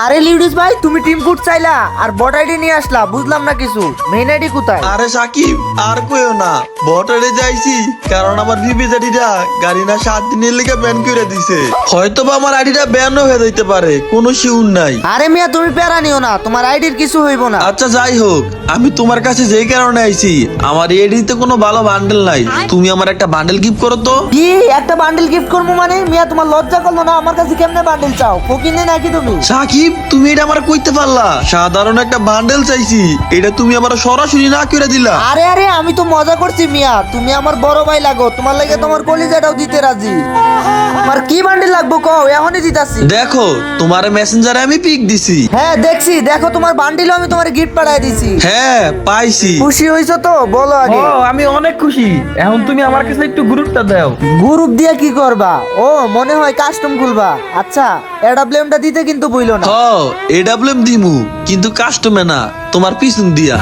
আরে লিউডিস ভাই তুমি টিম ফুট চাইলা আর বট আইডি নিয়ে আসলা বুঝলাম না কিছু। মেইন আইডি কোথায়? আরে সাকিব আর কইও না বটারে যাইছি কারণ আমার ভিপি জাডিটা গাড়ি না সাত দিনের লেগে ব্যান করে দিছে। হয়তো বা আমার আইডিটা ব্যান হয়ে যাইতে পারে কোনো শিউর নাই। আরে মিয়া তুমি প্যারা নিও না তোমার আইডির কিছু হইব না। আচ্ছা যাই হোক আমি তোমার কাছে যেই কারণে আইছি আমার এডিতে কোনো ভালো বান্ডেল নাই। তুমি আমার একটা বান্ডেল গিফট করো তো। কি একটা বান্ডেল গিফট করব মানে? মিয়া তোমার লজ্জা করল না আমার কাছে কেমনে বান্ডেল চাও? ফকিনে নাকি তুমি? সাকিব তুমি এটা আমার কইতে পারলা। সাধারণ একটা বান্ডেল চাইছি। এটা তুমি আমার সরাসরি না করে দিলা। আরে আরে আমি তো মজা করছি মিয়া। তুমি আমার বড় ভাই লাগো। তোমার লাগে তোমার কলিজাটাও দিতে রাজি। তোমার কি বান্ডেল লাগবো কও? এখনই দিতাছি। দেখো তোমার মেসেঞ্জারে আমি পিক দিছি। হ্যাঁ দেখছি। দেখো তোমার বান্ডিলও আমি তোমার গিফট পাঠাই দিছি। হ্যাঁ পাইছি। খুশি হইছো তো? বলো ও আমি অনেক খুশি। এখন তুমি আমার কাছে একটু গুরুত্ব দাও। গ্রুপ দিয়ে কি করবা? ও মনে হয় কাস্টম খুলবা। আচ্ছা এডাব্লিউএমটা দিতে কিন্তু বইলো না। এডাব্লিউএম দিমু কিন্তু কাস্টমে না তোমার পিছন দিয়া।